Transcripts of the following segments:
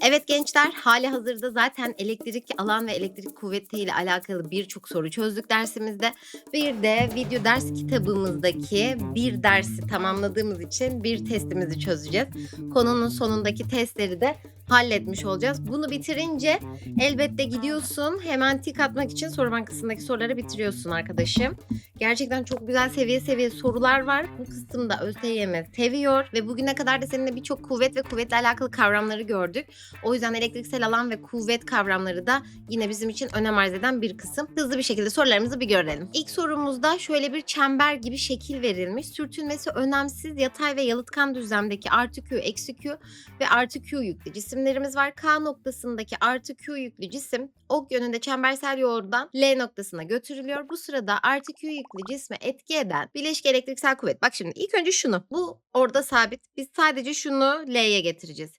Evet gençler, hali hazırda zaten elektrik alan ve elektrik kuvveti ile alakalı birçok soru çözdük dersimizde. Bir de video ders kitabımızdaki bir dersi tamamladığımız için bir testimizi çözeceğiz. Konunun sonundaki testleri de halletmiş olacağız. Bunu bitirince elbette gidiyorsun hemen tik atmak için soru bankasındaki soruları bitiriyorsun arkadaşım. Gerçekten çok güzel seviye seviye sorular var. Bu kısımda ÖSYM seviyor ve bugüne kadar da seninle birçok kuvvet ve kuvvetle alakalı kavramları gördük. O yüzden elektriksel alan ve kuvvet kavramları da yine bizim için önem arz eden bir kısım. Hızlı bir şekilde sorularımızı bir görelim. İlk sorumuzda şöyle bir çember gibi şekil verilmiş. Sürtünmesi önemsiz yatay ve yalıtkan düzlemdeki artı Q, eksi Q ve artı Q yüklü cisimlerimiz var. K noktasındaki artı Q yüklü cisim ok yönünde çembersel yoğurdan L noktasına götürülüyor. Bu sırada artı Q yüklü cisme etki eden bileşik elektriksel kuvvet. Bak şimdi ilk önce şunu. Bu orada sabit. Biz sadece şunu L'ye getireceğiz.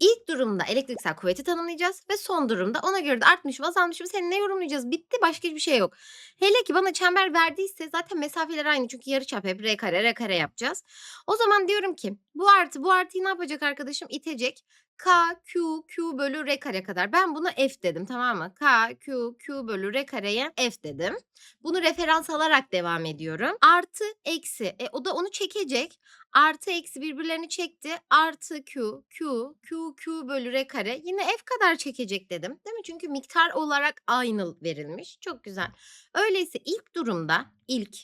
İlk durumda elektriksel kuvveti tanımlayacağız ve son durumda ona göre de artmış mı azalmış mı seninle yorumlayacağız. Bitti başka hiçbir şey yok. Hele ki bana çember verdiyse zaten mesafeler aynı çünkü yarıçap hep r kare r kare yapacağız. O zaman diyorum ki bu artı bu artıyı ne yapacak arkadaşım? İtecek. K, Q, Q bölü R kare kadar. Ben buna F dedim tamam mı? K, Q, Q bölü R kareye F dedim. Bunu referans alarak devam ediyorum. Artı, eksi. E, o da onu çekecek. Artı, eksi birbirlerini çekti. Artı Q, Q, Q, Q bölü R kare. Yine F kadar çekecek dedim. Değil mi? Çünkü miktar olarak aynı verilmiş. Çok güzel. Öyleyse ilk durumda, ilk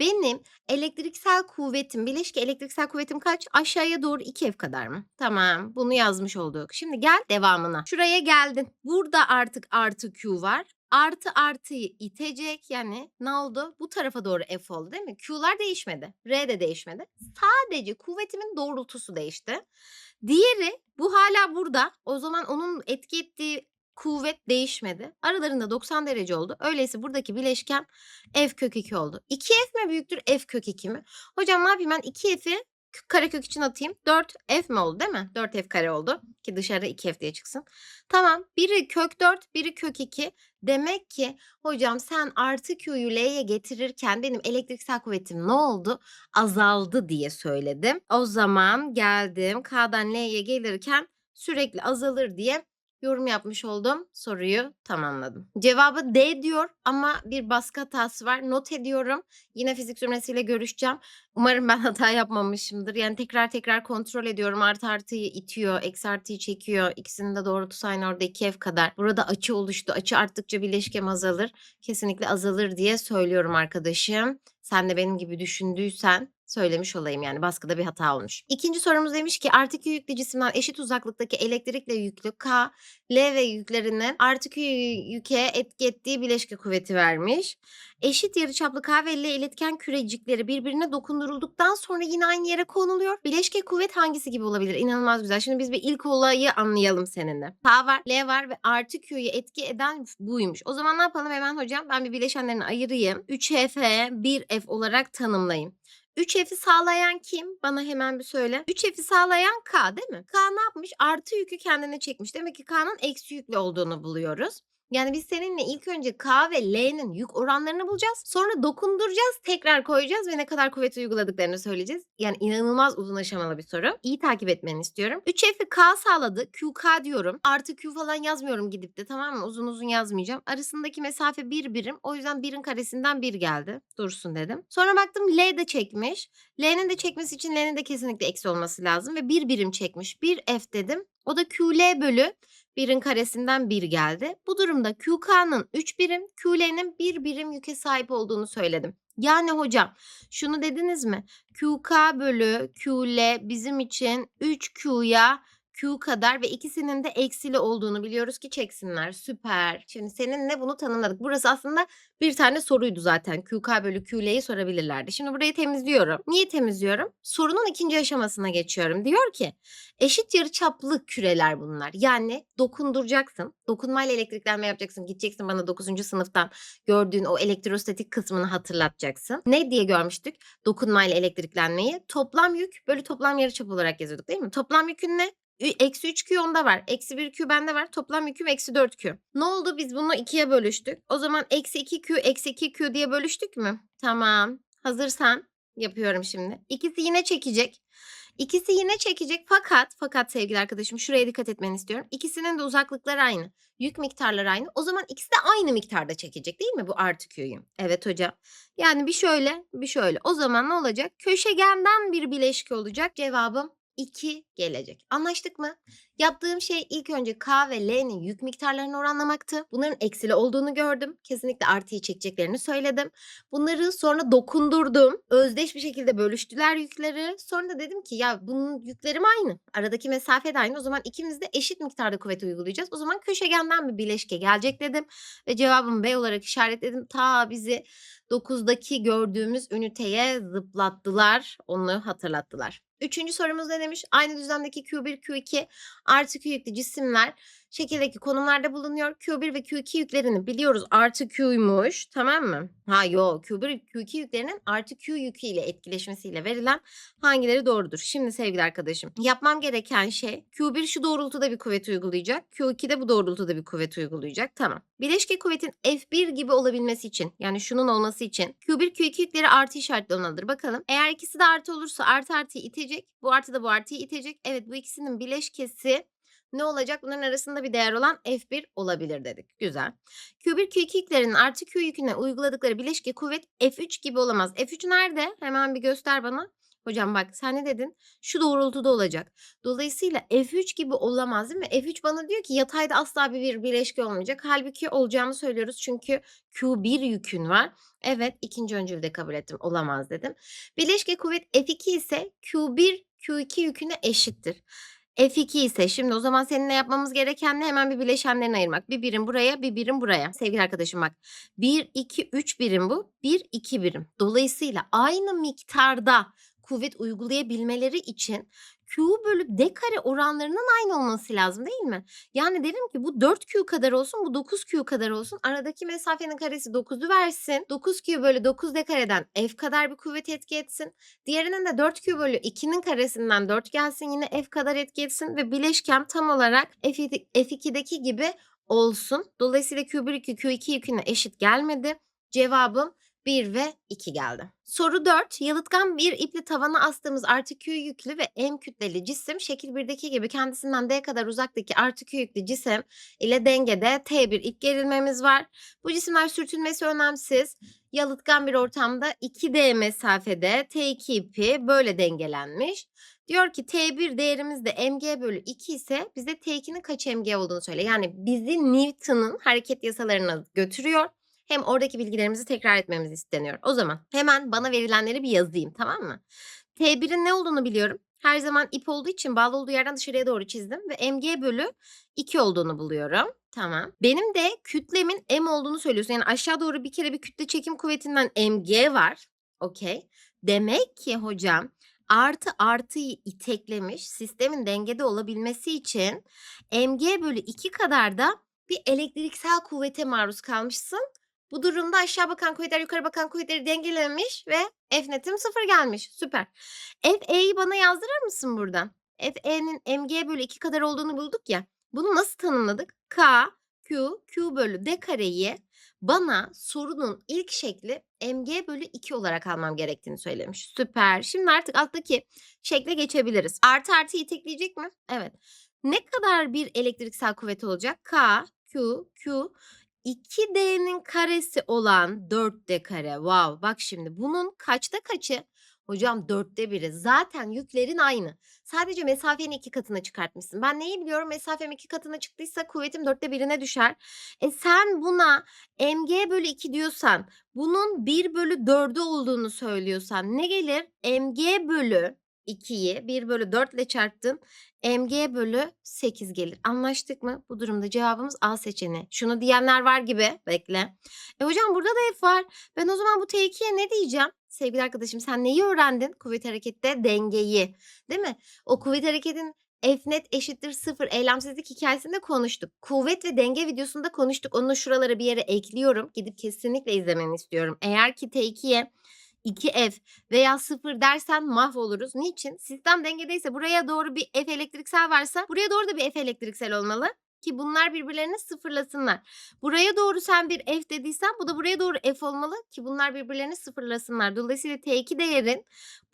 benim elektriksel kuvvetim, bileşik elektriksel kuvvetim kaç? Aşağıya doğru 2F kadar mı? Tamam, bunu yazmış olduk. Şimdi gel devamına. Şuraya geldin. Burada artık artı Q var. Artı artıyı itecek yani ne oldu? Bu tarafa doğru F oldu değil mi? Q'lar değişmedi. R de değişmedi. Sadece kuvvetimin doğrultusu değişti. Diğeri bu hala burada. O zaman onun etki ettiği kuvvet değişmedi. Aralarında 90 derece oldu. Öyleyse buradaki bileşken f kök 2 oldu. 2f mi büyüktür f kök 2 mi? Hocam ne yapayım ben 2f'i karekök için atayım. 4f mi oldu değil mi? 4f kare oldu. Ki dışarı 2f diye çıksın. Tamam. Biri kök 4, biri kök 2. Demek ki hocam sen artı Q'yu L'ye getirirken benim elektriksel kuvvetim ne oldu? Azaldı diye söyledim. O zaman geldim K'dan L'ye gelirken sürekli azalır diye yorum yapmış oldum. Soruyu tamamladım. Cevabı D diyor ama bir baskı hatası var. Not ediyorum. Yine fizik zümresiyle görüşeceğim. Umarım ben hata yapmamışımdır. Yani tekrar tekrar kontrol ediyorum. Artı artıyı itiyor, eksi artıyı çekiyor. İkisinin de doğrultusu aynı orada 2F kadar. Burada açı oluştu. Açı arttıkça bileşkem azalır. Kesinlikle azalır diye söylüyorum arkadaşım. Sen de benim gibi düşündüysen söylemiş olayım yani baskıda bir hata olmuş. İkinci sorumuz demiş ki artı Q yüklü cisimden eşit uzaklıktaki elektrikle yüklü K, L ve yüklerinin artı Q yüke etki ettiği bileşke kuvveti vermiş. Eşit yarıçaplı K ve L iletken kürecikleri birbirine dokundurulduktan sonra yine aynı yere konuluyor. Bileşke kuvvet hangisi gibi olabilir? İnanılmaz güzel. Şimdi biz bir ilk olayı anlayalım seninle. K var, L var ve artı Q'yu etki eden buymuş. O zaman ne yapalım hemen hocam? Ben bir bileşenlerini ayırayım. 3F, 1F olarak tanımlayayım. 3F'i sağlayan kim? Bana hemen bir söyle. 3F'i sağlayan K değil mi? K ne yapmış? Artı yükü kendine çekmiş. Demek ki K'nın eksi yüklü olduğunu buluyoruz. Yani biz seninle ilk önce K ve L'nin yük oranlarını bulacağız. Sonra dokunduracağız, tekrar koyacağız ve ne kadar kuvvet uyguladıklarını söyleyeceğiz. Yani inanılmaz uzun aşamalı bir soru. İyi takip etmeni istiyorum. 3F'i K sağladı. QK diyorum. Artı Q falan yazmıyorum gidip de tamam mı? Uzun uzun yazmayacağım. Arasındaki mesafe bir birim. O yüzden birin karesinden bir geldi. Dursun dedim. Sonra baktım L de çekmiş. L'nin de çekmesi için L'nin de kesinlikle eksi olması lazım. Ve bir birim çekmiş. Bir F dedim. O da QL bölü 1'in karesinden 1 geldi. Bu durumda QK'nın 3 birim, QL'nin 1 birim yüke sahip olduğunu söyledim. Yani hocam şunu dediniz mi? QK bölü QL bizim için 3Q'ya Q kadar ve ikisinin de eksili olduğunu biliyoruz ki çeksinler. Süper. Şimdi seninle bunu tanımladık. Burası aslında bir tane soruydu zaten. QK bölü QL'yi sorabilirlerdi. Şimdi burayı temizliyorum. Niye temizliyorum? Sorunun ikinci aşamasına geçiyorum. Diyor ki eşit yarıçaplı küreler bunlar. Yani dokunduracaksın. Dokunmayla elektriklenme yapacaksın. Gideceksin bana 9. sınıftan gördüğün o elektrostatik kısmını hatırlatacaksın. Ne diye görmüştük? Dokunmayla elektriklenmeyi. Toplam yük bölü toplam yarıçap olarak yazıyorduk değil mi? Toplam yükün ne? Eksi 3Q onda var. Eksi 1Q bende var. Toplam yüküm eksi 4Q. Ne oldu? Biz bunu ikiye bölüştük. O zaman eksi 2Q eksi 2Q diye bölüştük mü? Tamam. Hazırsan yapıyorum şimdi. İkisi yine çekecek. İkisi yine çekecek fakat fakat sevgili arkadaşım şuraya dikkat etmeni istiyorum. İkisinin de uzaklıkları aynı. Yük miktarları aynı. O zaman ikisi de aynı miktarda çekecek değil mi bu artı Q'yu? Evet hocam. Yani bir şöyle bir şöyle. O zaman ne olacak? Köşegenden bir bileşke olacak. Cevabım 2 gelecek. Anlaştık mı? Yaptığım şey ilk önce K ve L'nin yük miktarlarını oranlamaktı. Bunların eksili olduğunu gördüm. Kesinlikle artıyı çekeceklerini söyledim. Bunları sonra dokundurdum. Özdeş bir şekilde bölüştüler yükleri. Sonra da dedim ki ya bunun yüklerim aynı. Aradaki mesafe de aynı. O zaman ikimiz de eşit miktarda kuvvet uygulayacağız. O zaman köşegenden bir bileşke gelecek dedim. Ve cevabımı B olarak işaretledim. Ta bizi 9'daki gördüğümüz üniteye zıplattılar. Onu hatırlattılar. Üçüncü sorumuz ne demiş? Aynı düzlemdeki Q1, Q2 artı Q yüklü cisimler şekildeki konumlarda bulunuyor. Q1 ve Q2 yüklerini biliyoruz artı Q'ymuş tamam mı? Ha yok Q1 Q2 yüklerinin artı Q yükü ile etkileşmesiyle verilen hangileri doğrudur? Şimdi sevgili arkadaşım yapmam gereken şey Q1 şu doğrultuda bir kuvvet uygulayacak. Q2 de bu doğrultuda bir kuvvet uygulayacak. Tamam. Bileşke kuvvetin F1 gibi olabilmesi için yani şunun olması için Q1 Q2 yükleri artı işaretli olmalıdır. Bakalım. Eğer ikisi de artı olursa artı artıyı itecek. Bu artı da bu artıyı itecek. Evet bu ikisinin bileşkesi ne olacak? Bunların arasında bir değer olan F1 olabilir dedik. Güzel. Q1 Q2 yüklerinin artı Q yüküne uyguladıkları bileşke kuvvet F3 gibi olamaz. F3 nerede? Hemen bir göster bana. Hocam bak sen ne dedin? Şu doğrultuda olacak. Dolayısıyla F3 gibi olamaz değil mi? F3 bana diyor ki yatayda asla bir bileşke olmayacak. Halbuki olacağını söylüyoruz çünkü Q1 yükün var. Evet ikinci öncülü de kabul ettim. Olamaz dedim. Bileşke kuvvet F2 ise Q1 Q2 yüküne eşittir. F2 ise şimdi o zaman seninle yapmamız gereken ne? Hemen bir bileşenlerini ayırmak. Bir birim buraya, bir birim buraya. Sevgili arkadaşım bak. 1, 2, 3 birim bu. 1, 2 birim. Dolayısıyla aynı miktarda kuvvet uygulayabilmeleri için Q bölü D kare oranlarının aynı olması lazım değil mi? Yani derim ki bu 4Q kadar olsun, bu 9Q kadar olsun. Aradaki mesafenin karesi 9'u versin. 9Q bölü 9 D kareden F kadar bir kuvvet etki etsin. Diğerinin de 4Q bölü 2'nin karesinden 4 gelsin. Yine F kadar etki etsin ve bileşkem tam olarak F2 F2'deki gibi olsun. Dolayısıyla Q1 2 Q2 yüküne eşit gelmedi. Cevabım 1 ve 2 geldi. Soru 4. Yalıtkan bir iple tavana astığımız artı Q yüklü ve M kütleli cisim şekil 1'deki gibi kendisinden D kadar uzaktaki artı Q yüklü cisim ile dengede T1 ip gerilmemiz var. Bu cisimler sürtünmesi önemsiz. Yalıtkan bir ortamda 2D mesafede T2 ipi böyle dengelenmiş. Diyor ki T1 değerimiz de mg bölü 2 ise bize T2'nin kaç mg olduğunu söyle. Yani bizi Newton'un hareket yasalarına götürüyor. Hem oradaki bilgilerimizi tekrar etmemiz isteniyor. O zaman hemen bana verilenleri bir yazayım tamam mı? T1'in ne olduğunu biliyorum. Her zaman ip olduğu için bağlı olduğu yerden dışarıya doğru çizdim ve mg bölü 2 olduğunu buluyorum. Tamam. Benim de kütlemin m olduğunu söylüyorsun. Yani aşağı doğru bir kere bir kütle çekim kuvvetinden mg var. Okey. Demek ki hocam artı artıyı iteklemiş sistemin dengede olabilmesi için mg bölü 2 kadar da bir elektriksel kuvvete maruz kalmışsın. Bu durumda aşağı bakan kuvvetler yukarı bakan kuvvetleri dengelemiş ve F netim sıfır gelmiş. Süper. FE'yi bana yazdırır mısın buradan? FE'nin mg bölü 2 kadar olduğunu bulduk ya. Bunu nasıl tanımladık? K, Q, Q bölü D kareyi bana sorunun ilk şekli mg bölü 2 olarak almam gerektiğini söylemiş. Süper. Şimdi artık alttaki şekle geçebiliriz. Artı artı itekleyecek mi? Evet. Ne kadar bir elektriksel kuvvet olacak? K, Q, Q 2D'nin karesi olan 4D kare. Wow, bak şimdi bunun kaçta kaçı? Hocam 4'te biri. Zaten yüklerin aynı. Sadece mesafeni iki katına çıkartmışsın. Ben neyi biliyorum? Mesafem iki katına çıktıysa kuvvetim 4'te birine düşer. E sen buna mg bölü 2 diyorsan bunun 1 bölü 4'ü olduğunu söylüyorsan ne gelir? mg bölü 2'yi 1 bölü 4 ile çarptın. mg bölü 8 gelir. Anlaştık mı? Bu durumda cevabımız A seçeneği. Şunu diyenler var gibi. Bekle. E hocam burada da F var. Ben o zaman bu T2'ye ne diyeceğim? Sevgili arkadaşım sen neyi öğrendin? Kuvvet harekette dengeyi. Değil mi? O kuvvet hareketin F net eşittir sıfır eylemsizlik hikayesinde konuştuk. Kuvvet ve denge videosunda konuştuk. Onu şuralara bir yere ekliyorum. Gidip kesinlikle izlemeni istiyorum. Eğer ki T2'ye 2F veya 0 dersen mahvoluruz. Niçin? Sistem dengedeyse buraya doğru bir F elektriksel varsa buraya doğru da bir F elektriksel olmalı. ki bunlar birbirlerini sıfırlasınlar. Buraya doğru sen bir f dediysen bu da buraya doğru f olmalı ki bunlar birbirlerini sıfırlasınlar. Dolayısıyla T2 değerin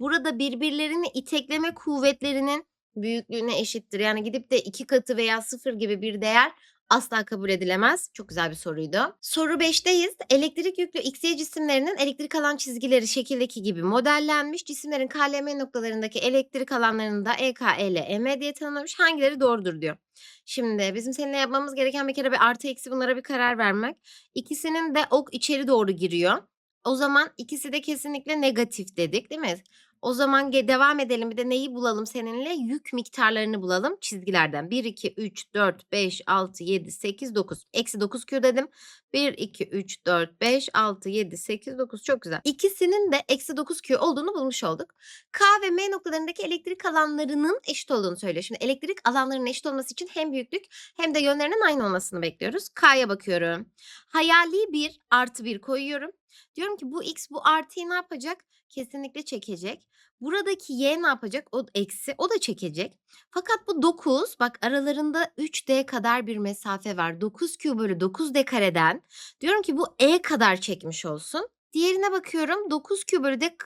burada birbirlerini itekleme kuvvetlerinin büyüklüğüne eşittir. Yani gidip de 2 katı veya 0 gibi bir değer asla kabul edilemez. Çok güzel bir soruydu. Soru 5'teyiz. Elektrik yüklü XY cisimlerinin elektrik alan çizgileri şekildeki gibi modellenmiş. Cisimlerin KLM noktalarındaki elektrik alanlarını da EK, EL, EM diye tanımlamış. Hangileri doğrudur diyor. Şimdi bizim seninle yapmamız gereken bir kere bir artı eksi bunlara bir karar vermek. İkisinin de ok içeri doğru giriyor. O zaman ikisi de kesinlikle negatif dedik değil mi? O zaman devam edelim. Bir de neyi bulalım seninle? Yük miktarlarını bulalım çizgilerden. 1, 2, 3, 4, 5, 6, 7, 8, 9. Eksi 9 Q dedim. 1, 2, 3, 4, 5, 6, 7, 8, 9. Çok güzel. İkisinin de eksi 9 Q olduğunu bulmuş olduk. K ve M noktalarındaki elektrik alanlarının eşit olduğunu söylüyor. Şimdi elektrik alanlarının eşit olması için hem büyüklük hem de yönlerinin aynı olmasını bekliyoruz. K'ya bakıyorum. Hayali bir artı bir koyuyorum. Diyorum ki bu x bu artıyı ne yapacak? Kesinlikle çekecek. Buradaki y ne yapacak? O eksi. O da çekecek. Fakat bu 9 bak aralarında 3D kadar bir mesafe var. 9Q bölü 9D kareden. Diyorum ki bu E kadar çekmiş olsun. Diğerine bakıyorum 9Q bölü D,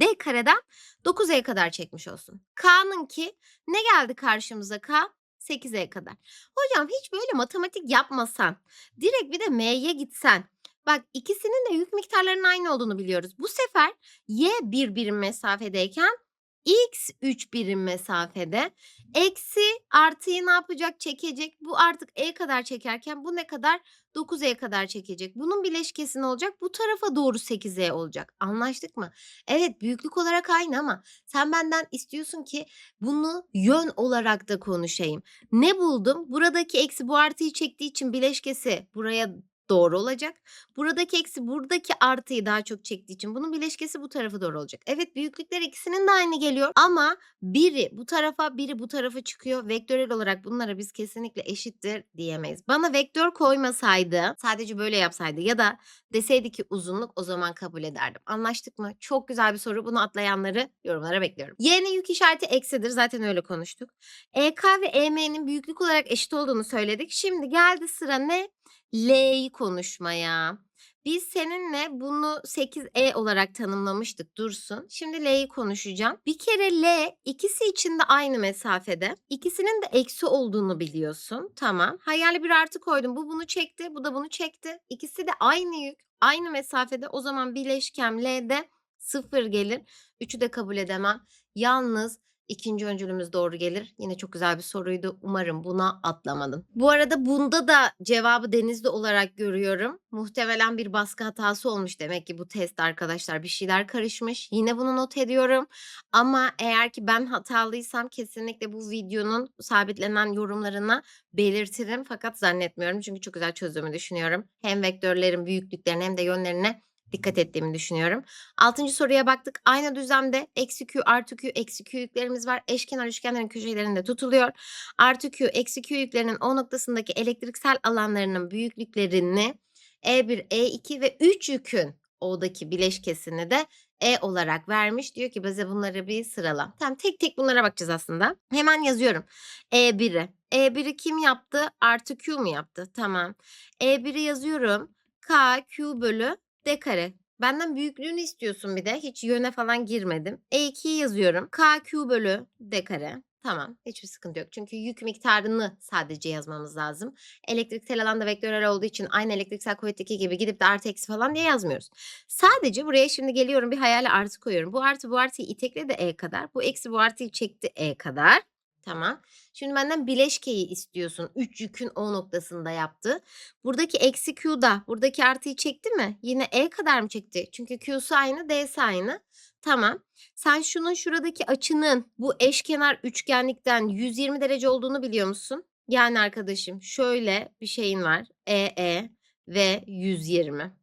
D kareden 9E kadar çekmiş olsun. K'nınki ne geldi karşımıza K? 8E kadar. Hocam hiç böyle matematik yapmasan, direkt bir de M'ye gitsen. Bak ikisinin de yük miktarlarının aynı olduğunu biliyoruz. Bu sefer y bir birim mesafedeyken x 3 birim mesafede. Eksi artıyı ne yapacak? Çekecek. Bu artık e kadar çekerken bu ne kadar? 9e kadar çekecek. Bunun bileşkesi ne olacak? Bu tarafa doğru 8e olacak. Anlaştık mı? Evet büyüklük olarak aynı ama sen benden istiyorsun ki bunu yön olarak da konuşayım. Ne buldum? Buradaki eksi bu artıyı çektiği için bileşkesi buraya doğru olacak. Buradaki eksi buradaki artıyı daha çok çektiği için bunun bileşkesi bu tarafa doğru olacak. Evet büyüklükler ikisinin de aynı geliyor ama biri bu tarafa biri bu tarafa çıkıyor. Vektörel olarak bunlara biz kesinlikle eşittir diyemeyiz. Bana vektör koymasaydı sadece böyle yapsaydı ya da deseydi ki uzunluk o zaman kabul ederdim. Anlaştık mı? Çok güzel bir soru. Bunu atlayanları yorumlara bekliyorum. Y'nin yük işareti eksidir. Zaten öyle konuştuk. EK ve EM'nin büyüklük olarak eşit olduğunu söyledik. Şimdi geldi sıra ne? L'yi konuşmaya. Biz seninle bunu 8E olarak tanımlamıştık dursun. Şimdi L'yi konuşacağım. Bir kere L ikisi için de aynı mesafede. İkisinin de eksi olduğunu biliyorsun. Tamam. Hayali bir artı koydum. Bu bunu çekti. Bu da bunu çekti. İkisi de aynı yük. Aynı mesafede. O zaman bileşkem L'de sıfır gelir. Üçü de kabul edemem. Yalnız İkinci öncülümüz doğru gelir. Yine çok güzel bir soruydu. Umarım buna atlamadın. Bu arada bunda da cevabı denizli olarak görüyorum. Muhtemelen bir baskı hatası olmuş demek ki bu test arkadaşlar. Bir şeyler karışmış. Yine bunu not ediyorum. Ama eğer ki ben hatalıysam kesinlikle bu videonun sabitlenen yorumlarına belirtirim. Fakat zannetmiyorum çünkü çok güzel çözdüğümü düşünüyorum. Hem vektörlerin büyüklüklerine hem de yönlerine dikkat ettiğimi düşünüyorum. Altıncı soruya baktık. Aynı düzlemde eksi q artı q eksi q yüklerimiz var. Eşkenar üçgenlerin köşelerinde tutuluyor. Artı q eksi q yüklerinin o noktasındaki elektriksel alanlarının büyüklüklerini E1, E2 ve 3 yükün O'daki bileşkesini de E olarak vermiş. Diyor ki bize bunları bir sırala. Tamam tek tek bunlara bakacağız aslında. Hemen yazıyorum. E1'i. E1'i kim yaptı? Artı Q mu yaptı? Tamam. E1'i yazıyorum. K, Q bölü D kare. Benden büyüklüğünü istiyorsun bir de. Hiç yöne falan girmedim. E2'yi yazıyorum. KQ bölü D kare. Tamam. Hiçbir sıkıntı yok. Çünkü yük miktarını sadece yazmamız lazım. Elektriksel alanda vektörel olduğu için aynı elektriksel kuvvetteki gibi gidip de artı eksi falan diye yazmıyoruz. Sadece buraya şimdi geliyorum bir hayale artı koyuyorum. Bu artı bu artıyı itekle de E kadar. Bu eksi bu artıyı çekti E kadar. Tamam. Şimdi benden bileşkeyi istiyorsun. 3 yükün O noktasında yaptı. Buradaki eksi Q'da buradaki artıyı çekti mi? Yine E kadar mı çekti? Çünkü Q'su aynı, D'si aynı. Tamam. Sen şunun şuradaki açının bu eşkenar üçgenlikten 120 derece olduğunu biliyor musun? Yani arkadaşım şöyle bir şeyin var. EE ve 120.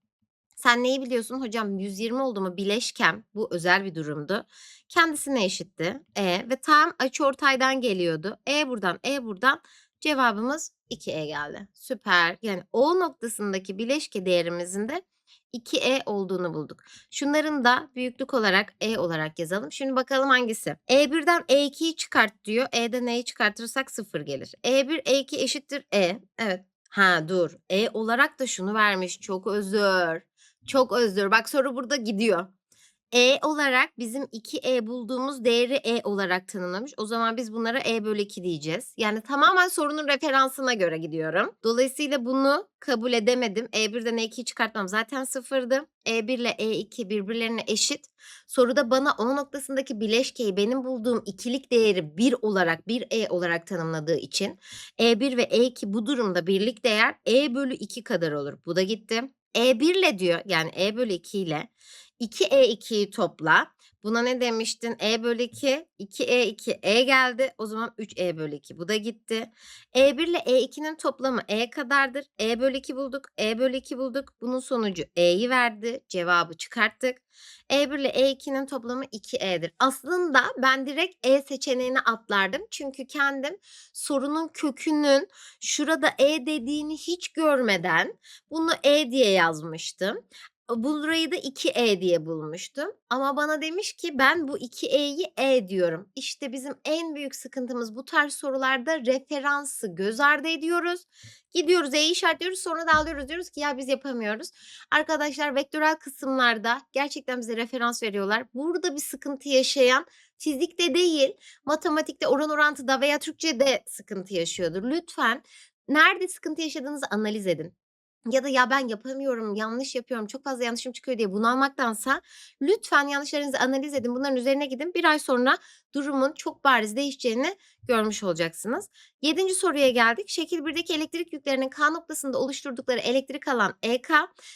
Sen neyi biliyorsun hocam 120 oldu mu bileşkem bu özel bir durumdu. Kendisine eşitti. E ve tam açıortaydan geliyordu. E buradan E buradan cevabımız 2E geldi. Süper. Yani O noktasındaki bileşke değerimizin de 2E olduğunu bulduk. Şunların da büyüklük olarak E olarak yazalım. Şimdi bakalım hangisi? E1'den E2'yi çıkart diyor. E'den E'yi çıkartırsak 0 gelir. E1 E2 eşittir E. Evet. Ha dur. E olarak da şunu vermiş. Çok özür. Çok özür. Bak soru burada gidiyor. E olarak bizim 2E bulduğumuz değeri E olarak tanımlamış. O zaman biz bunlara E bölü 2 diyeceğiz. Yani tamamen sorunun referansına göre gidiyorum. Dolayısıyla bunu kabul edemedim. E1'den E2'yi çıkartmam zaten sıfırdı. E1 ile E2 birbirlerine eşit. Soruda bana O noktasındaki bileşkeyi benim bulduğum ikilik değeri 1 olarak 1E olarak tanımladığı için E1 ve E2 bu durumda birlik değer E bölü 2 kadar olur. Bu da gitti. E1 ile diyor yani E bölü 2 ile 2E2'yi topla. Buna ne demiştin? E bölü 2, 2E2, E geldi. O zaman 3E bölü 2. Bu da gitti. E1 ile E2'nin toplamı E kadardır. E bölü 2 bulduk. E bölü 2 bulduk. Bunun sonucu E'yi verdi. Cevabı çıkarttık. E1 ile E2'nin toplamı 2E'dir. Aslında ben direkt E seçeneğine atlardım. Çünkü kendim sorunun kökünün şurada E dediğini hiç görmeden bunu E diye yazmıştım. Burayı da 2E diye bulmuştum. Ama bana demiş ki ben bu 2E'yi E diyorum. İşte bizim en büyük sıkıntımız bu tarz sorularda referansı göz ardı ediyoruz. Gidiyoruz E'yi işaretliyoruz sonra da alıyoruz diyoruz ki ya biz yapamıyoruz. Arkadaşlar vektörel kısımlarda gerçekten bize referans veriyorlar. Burada bir sıkıntı yaşayan fizikte değil matematikte oran orantıda veya Türkçe'de sıkıntı yaşıyordur. Lütfen nerede sıkıntı yaşadığınızı analiz edin ya da ya ben yapamıyorum, yanlış yapıyorum, çok fazla yanlışım çıkıyor diye bunalmaktansa lütfen yanlışlarınızı analiz edin. Bunların üzerine gidin. Bir ay sonra durumun çok bariz değişeceğini görmüş olacaksınız. Yedinci soruya geldik. Şekil 1'deki elektrik yüklerinin K noktasında oluşturdukları elektrik alan EK,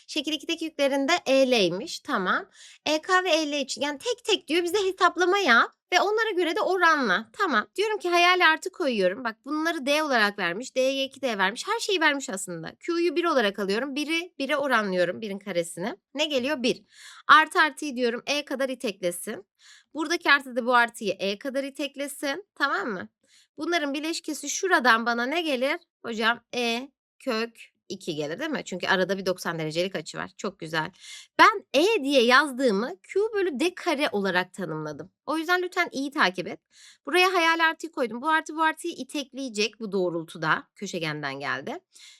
şekil 2'deki yüklerinde EL'ymiş. Tamam. EK ve EL için yani tek tek diyor bize hesaplama yap ve onlara göre de oranla. Tamam. Diyorum ki hayali artı koyuyorum. Bak bunları D olarak vermiş. D'ye 2 D vermiş. Her şeyi vermiş aslında. Q'yu 1 olarak alıyorum. 1'i 1'e oranlıyorum. 1'in karesini. Ne geliyor? 1. Artı artıyı diyorum. E kadar iteklesin. Buradaki artı da bu artıyı E kadar iteklesin. Tamam mı? Bunların bileşkesi şuradan bana ne gelir? Hocam E kök 2 gelir değil mi? Çünkü arada bir 90 derecelik açı var. Çok güzel. Ben E diye yazdığımı Q bölü D kare olarak tanımladım. O yüzden lütfen iyi takip et. Buraya hayal artıyı koydum. Bu artı bu artıyı itekleyecek bu doğrultuda. Köşegenden geldi.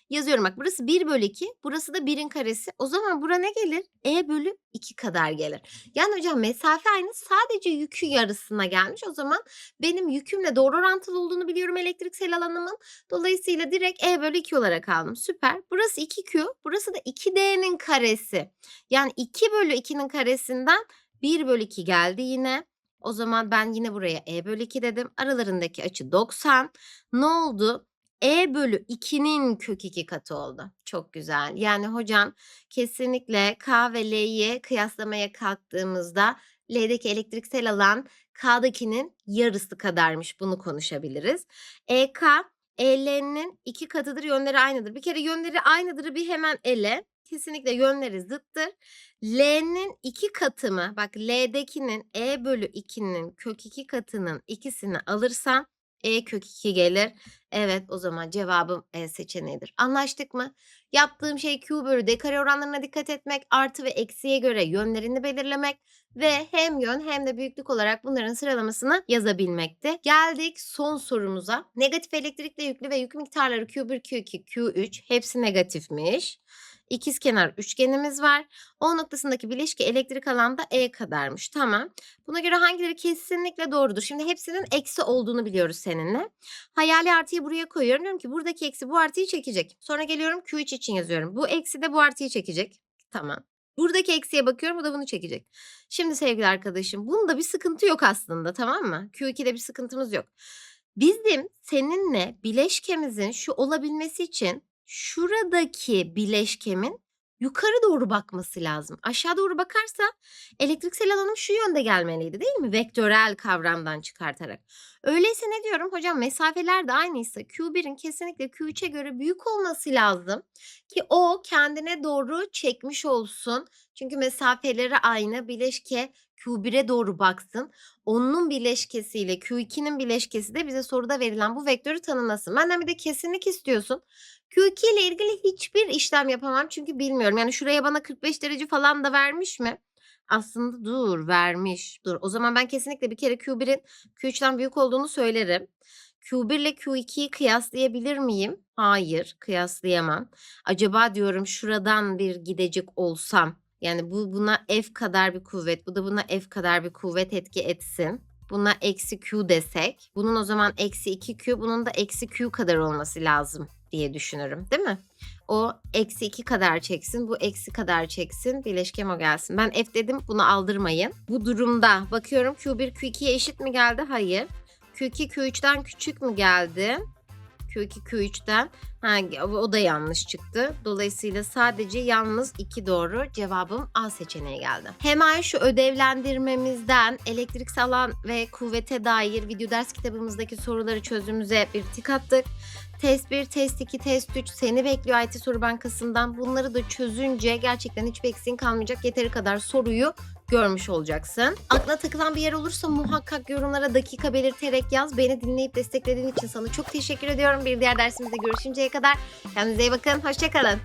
Yazıyorum bak burası 1 bölü 2. Burası da 1'in karesi. O zaman bura ne gelir? E bölü 2 kadar gelir. Yani hocam mesafe aynı. Sadece yükü yarısına gelmiş. O zaman benim yükümle doğru orantılı olduğunu biliyorum elektriksel alanımın. Dolayısıyla direkt E bölü 2 olarak aldım. Süper. Burası 2Q. Burası da 2D'nin karesi. Yani 2 bölü 2'nin karesinden 1 bölü 2 geldi yine. O zaman ben yine buraya E bölü 2 dedim. Aralarındaki açı 90. Ne oldu? E bölü 2'nin kök 2 katı oldu. Çok güzel. Yani hocam kesinlikle K ve L'yi kıyaslamaya kalktığımızda L'deki elektriksel alan K'dakinin yarısı kadarmış. Bunu konuşabiliriz. EK EL'nin iki katıdır yönleri aynıdır. Bir kere yönleri aynıdır bir hemen ele. Kesinlikle yönleri zıttır. L'nin iki katı mı? Bak L'dekinin E bölü 2'nin kök 2 katının ikisini alırsam E kök 2 gelir. Evet o zaman cevabım E seçeneğidir. Anlaştık mı? Yaptığım şey Q bölü D kare oranlarına dikkat etmek, artı ve eksiye göre yönlerini belirlemek ve hem yön hem de büyüklük olarak bunların sıralamasını yazabilmekte. Geldik son sorumuza. Negatif elektrikle yüklü ve yük miktarları Q1, Q2, Q3 hepsi negatifmiş. İkizkenar üçgenimiz var. O noktasındaki bileşki elektrik alanda E kadarmış. Tamam. Buna göre hangileri kesinlikle doğrudur? Şimdi hepsinin eksi olduğunu biliyoruz seninle. Hayali artıyı buraya koyuyorum. Diyorum ki buradaki eksi bu artıyı çekecek. Sonra geliyorum Q3 için yazıyorum. Bu eksi de bu artıyı çekecek. Tamam. Buradaki eksiye bakıyorum. Bu da bunu çekecek. Şimdi sevgili arkadaşım bunda bir sıkıntı yok aslında tamam mı? Q2'de bir sıkıntımız yok. Bizim seninle bileşkemizin şu olabilmesi için şuradaki bileşkemin yukarı doğru bakması lazım. Aşağı doğru bakarsa elektriksel alanım şu yönde gelmeliydi değil mi? Vektörel kavramdan çıkartarak. Öyleyse ne diyorum? Hocam mesafeler de aynıysa Q1'in kesinlikle Q3'e göre büyük olması lazım ki o kendine doğru çekmiş olsun. Çünkü mesafeleri aynı. Bileşke Q1'e doğru baksın. Onun bileşkesiyle Q2'nin bileşkesi de bize soruda verilen bu vektörü tanımlasın. Benden bir de kesinlik istiyorsun. Q2 ile ilgili hiçbir işlem yapamam çünkü bilmiyorum. Yani şuraya bana 45 derece falan da vermiş mi? Aslında dur vermiş. Dur o zaman ben kesinlikle bir kere Q1'in Q3'ten büyük olduğunu söylerim. Q1 ile Q2'yi kıyaslayabilir miyim? Hayır, kıyaslayamam. Acaba diyorum şuradan bir gidecek olsam, yani bu buna F kadar bir kuvvet, bu da buna F kadar bir kuvvet etki etsin. Buna eksi Q desek, bunun o zaman eksi 2Q, bunun da eksi Q kadar olması lazım diye düşünürüm, değil mi? O eksi 2 kadar çeksin, bu eksi kadar çeksin, bileşkem o gelsin. Ben F dedim, bunu aldırmayın. Bu durumda bakıyorum Q1 Q2'ye eşit mi geldi? Hayır. Q2 Q3'ten küçük mü geldi? Q2 Q3'ten. Ha, o da yanlış çıktı. Dolayısıyla sadece yalnız 2 doğru. Cevabım A seçeneği geldi. Hemen şu ödevlendirmemizden elektriksel alan ve kuvvete dair video ders kitabımızdaki soruları çözümüze bir tik attık. Test 1, test 2, test 3 seni bekliyor IT Soru Bankası'ndan. Bunları da çözünce gerçekten hiçbir eksiğin kalmayacak. Yeteri kadar soruyu görmüş olacaksın. Aklına takılan bir yer olursa muhakkak yorumlara dakika belirterek yaz. Beni dinleyip desteklediğin için sana çok teşekkür ediyorum. Bir diğer dersimizde görüşünceye kadar kendinize iyi bakın. Hoşçakalın.